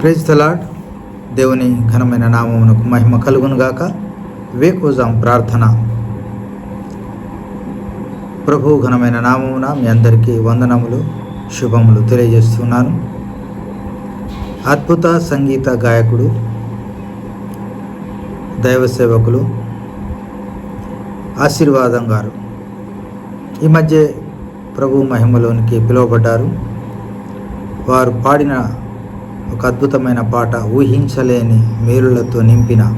Praise తలాడ్ దేవుని ఘనమైన నామమునకు మహిమ కలుగును గాక వేకోజాం ప్రార్థన. ప్రభు ఘనమైన నామమున మీ అందరికీ వందనములు శుభములు తెలియజేస్తున్నాను. అద్భుత సంగీత గాయకుడు దైవ సేవకులు ఆశీర్వాదం గారు. ఈ మధ్య ప్రభు మహిమలోనికి పిలువబడ్డారు. వారు పాడిన ఒక అద్భుతమైన పాట ఊహించలేని మేలులతో నింపిన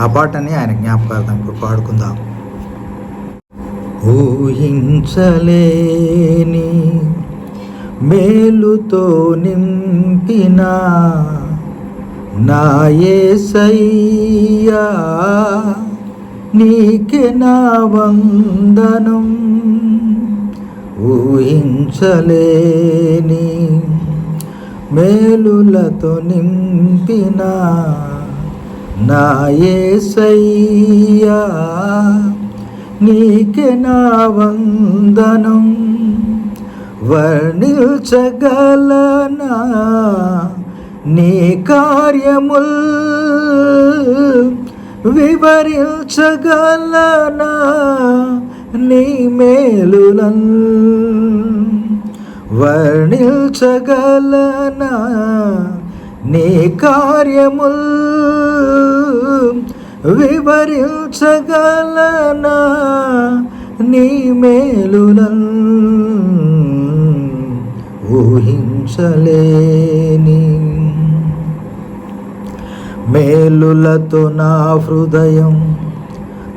ఆ పాటని ఆయన జ్ఞాపకార్థం ఇప్పుడు పాడుకుందాం. ఊహించలేని మేలుతో నింపిన నాయసయ్యా నీకే నా వందనం. ఊహించలేని మేలులతో నింపిన నా యేసయ్యా నీకే నా వందనం. వర్ణిల్చగలనా నీ కార్యముల్ వివరించగలనా నీ మేలులన్. వర్ణించగలనా? నీ కార్యముల్ వివరించగలనా? నీ మేలులన్ ఊహించలేని మేలులతో నా హృదయం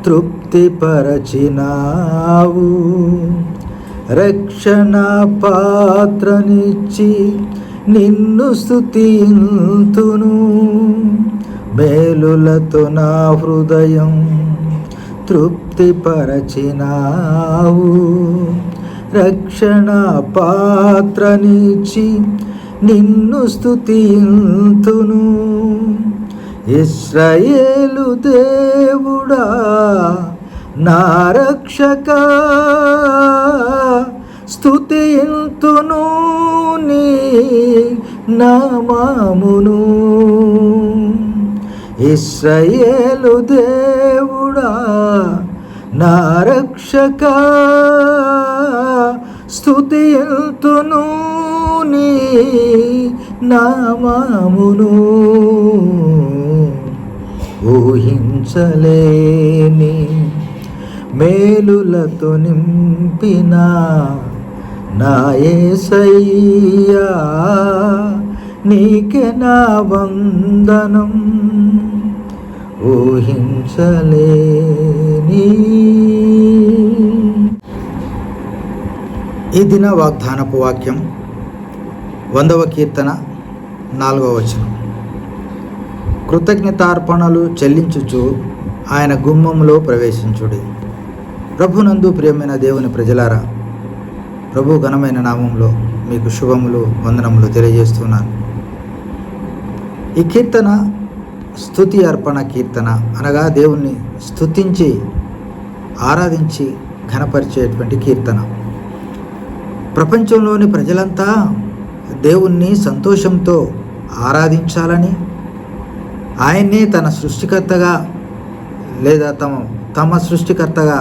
తృప్తిపరచినావు. రక్షణ పాత్రనిచ్చి నిన్ను స్థుతింతును మేలులతో నా హృదయం తృప్తిపరచినావు. రక్షణ పాత్రనిచ్చి నిన్ను స్థుతింతును ఇస్రయేలు దేవుడా నా రక్షక స్థుతింతును నీ నామామును. ఇస్రయేలు దేవుడా నా రక్షక స్థుతింతును నీ నామామును. ఊహించలేని మేలులతో నింపిన నాయసయ్యా నీకే నా వందనం. ఊహించలేని ఈ దిన వాగ్దానపు వాక్యం వందవ కీర్తన నాలుగవ వచనం. కృతజ్ఞతార్పణలు చెల్లించుచు ఆయన గుమ్మంలో ప్రవేశించుడి. ప్రభునందు ప్రియమైన దేవుని ప్రజలారా ప్రభు ఘనమైన నామంలో మీకు శుభములు వందనములు తెలియజేస్తున్నాను. ఈ కీర్తన స్థుతి అర్పణ కీర్తన అనగా దేవుణ్ణి స్థుతించి ఆరాధించి ఘనపరిచేటువంటి కీర్తన. ప్రపంచంలోని ప్రజలంతా దేవుణ్ణి సంతోషంతో ఆరాధించాలని ఆయన్నే తన సృష్టికర్తగా లేదా తమ తమ సృష్టికర్తగా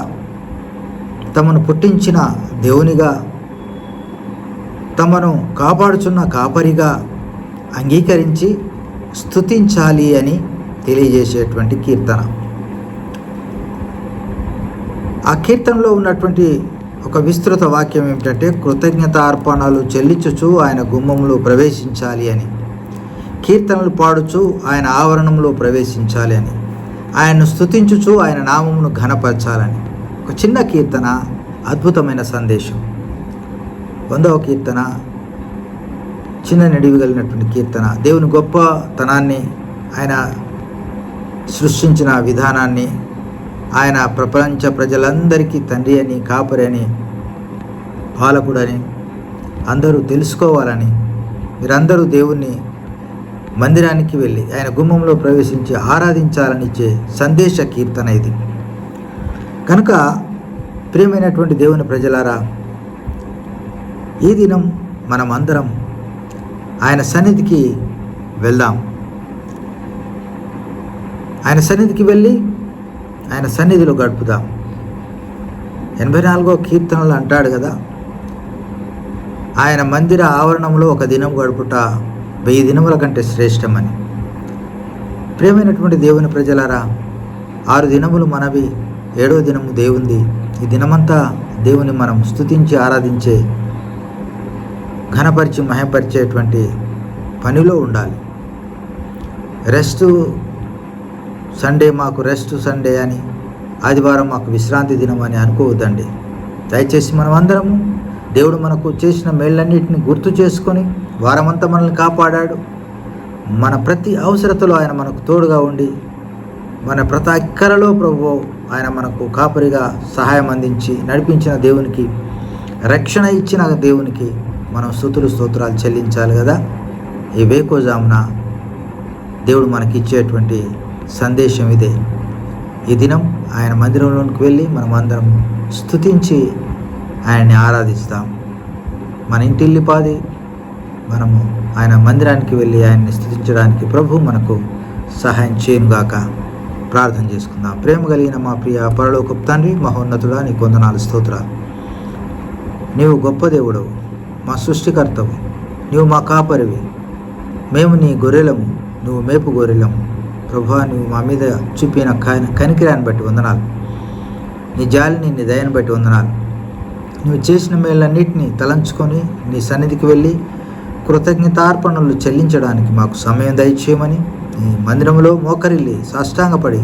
తమను పుట్టించిన దేవునిగా తమను కాపాడుచున్న కాపరిగా అంగీకరించి స్థుతించాలి అని తెలియజేసేటువంటి కీర్తన. ఆ కీర్తనలో ఉన్నటువంటి ఒక విస్తృత వాక్యం ఏమిటంటే కృతజ్ఞత అర్పణలు చెల్లించుచు ఆయన గుమ్మంలో ప్రవేశించాలి అని. కీర్తనలు పాడుచు ఆయన ఆవరణంలో ప్రవేశించాలి అని. ఆయన్ను స్థుతించుచు ఆయన నామమును ఘనపరచాలని. ఒక చిన్న కీర్తన అద్భుతమైన సందేశం. వందవ కీర్తన చిన్న నిడివిగలిగినటువంటి కీర్తన. దేవుని గొప్పతనాన్ని ఆయన సృష్టించిన విధానాన్ని ఆయన ప్రపంచ ప్రజలందరికీ తండ్రి అని కాపరి అని పాలకుడని అందరూ తెలుసుకోవాలని మీరందరూ దేవుణ్ణి మందిరానికి వెళ్ళి ఆయన గుమ్మంలో ప్రవేశించి ఆరాధించాలని ఇచ్చే సందేశ కీర్తన ఇది. కనుక ప్రియమైనటువంటి దేవుని ప్రజలారా ఈ దినం మనం అందరం ఆయన సన్నిధికి వెళ్దాం. ఆయన సన్నిధికి వెళ్ళి ఆయన సన్నిధిలో గడుపుదాం. ఎనభై నాలుగో కీర్తనలు అంటాడు కదా ఆయన మందిర ఆవరణంలో ఒక దినం గడుపుట వెయ్యి దినముల కంటే శ్రేష్టమని. ప్రియమైనటువంటి దేవుని ప్రజలారా ఆరు దినములు మనవి ఏడో దినము దేవుంది. ఈ దినమంతా దేవుని మనం స్తుతించి ఆరాధించే ఘనపరిచి మహపరిచేటువంటి పనిలో ఉండాలి. రెస్ట్ సండే మాకు రెస్ట్ సండే అని ఆదివారం మాకు విశ్రాంతి దినం అని అనుకోవద్దండి. దయచేసి మనం అందరము దేవుడు మనకు చేసిన మేళ్ళన్నింటిని గుర్తు చేసుకొని వారమంతా మనల్ని కాపాడాడు. మన ప్రతి అవసరతలో ఆయన మనకు తోడుగా ఉండి మన ప్రతి అక్కరలో ప్రభు ఆయన మనకు కాపరిగా సహాయం అందించి నడిపించిన దేవునికి రక్షణ ఇచ్చిన దేవునికి మనం స్థుతులు స్తోత్రాలు చెల్లించాలి కదా? ఈ వేకోజామున దేవుడు మనకి ఇచ్చేటువంటి సందేశం ఇదే. ఈ దినం ఆయన మందిరంలోనికి వెళ్ళి మనం అందరం స్థుతించి ఆయన్ని ఆరాధిస్తాం. మన ఇంటిల్లి పాది మనము ఆయన మందిరానికి వెళ్ళి ఆయన్ని స్థుతించడానికి ప్రభు మనకు సహాయం చేయనుగాక. ప్రార్థన చేసుకుందాం. ప్రేమ కలిగిన మా ప్రియ పరలోకపు తండ్రి మహోన్నతుడా నీ కొందనాలు స్తోత్రాలు. నీవు గొప్ప దేవుడవు మా సృష్టికర్తవు నీవు మా కాపరివి. మేము నీ గొర్రెలము నువ్వు మేపు గొర్రెలము. ప్రభా నువ్వు మా మీద చూపిన కనికిరాన్ని బట్టి వందనాలు. నీ జాలిని నీ దయని బట్టి వందనాలు. నువ్వు చేసిన మేళ్ళన్నింటినీ తలంచుకొని నీ సన్నిధికి వెళ్ళి కృతజ్ఞతార్పణలు చెల్లించడానికి మాకు సమయం దయచేయమని నీ మందిరంలో మోకరిల్లి సాష్టాంగపడి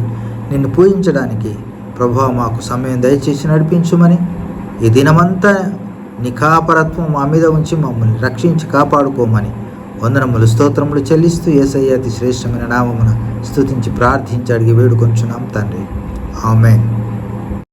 నిన్ను పూజించడానికి ప్రభా మాకు సమయం దయచేసి నడిపించుమని. ఈ దినమంతా నికాపరత్వం మా మీద ఉంచి మమ్మల్ని రక్షించి కాపాడుకోమని వందనములు స్తోత్రములు చెల్లిస్తూ ఏసయ్య అతి శ్రేష్టమైన నామమున స్తుతించి ప్రార్థించి అడిగి వేడుకొంచున్నాం తండ్రి. ఆమెన్.